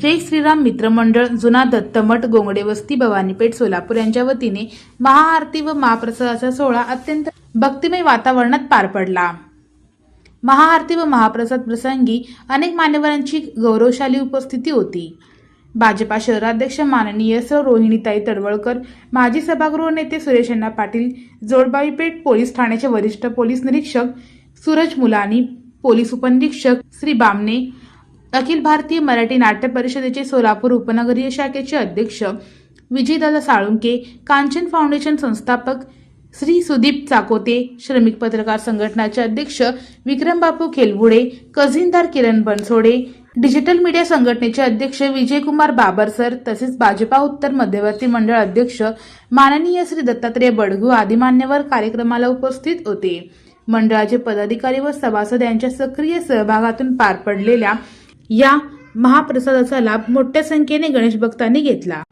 जय श्रीराम मित्रमंडळ जुना दत्तमठ गोंगडे वस्ती भवानीपेठ सोलापूर यांच्या वतीने महाआरती व महाप्रसादाचा सोहळा अत्यंत भक्तिमय वातावरणात पार पडला. महाआरती व महाप्रसाद प्रसंगी अनेक मान्यवरांची गौरवशाली उपस्थिती होती. भाजपा शहराध्यक्ष माननीय सौ रोहिणीताई तडवळकर माजी सभागृह नेते सुरेश अण्णा पाटील जोडबाईपेठ पोलीस ठाण्याचे वरिष्ठ पोलीस निरीक्षक सूरज मुलानी पोलीस उपनिरीक्षक श्री बामणे अखिल भारतीय मराठी नाट्य परिषदेचे सोलापूर उपनगरीय शाखेचे अध्यक्ष विजयदादा साळुंके कांचन फाउंडेशन संस्थापक श्री सुदीप चाकोते श्रमिक पत्रकार संघटनाचे अध्यक्ष विक्रमबापू खेलबुडे कझिनदार किरण बनसोडे डिजिटल मीडिया संघटनेचे अध्यक्ष विजयकुमार बाबरसर तसेच भाजपा उत्तर मध्यवर्ती मंडळ अध्यक्ष माननीय श्री दत्तात्रेय बडगू आदी मान्यवर कार्यक्रमाला उपस्थित होते. मंडळाचे पदाधिकारी व सभासद यांच्या सक्रिय सहभागातून पार पडलेल्या या महाप्रसादाचा लाभ मोठ्या संख्येने गणेश भक्तांनी घेतला.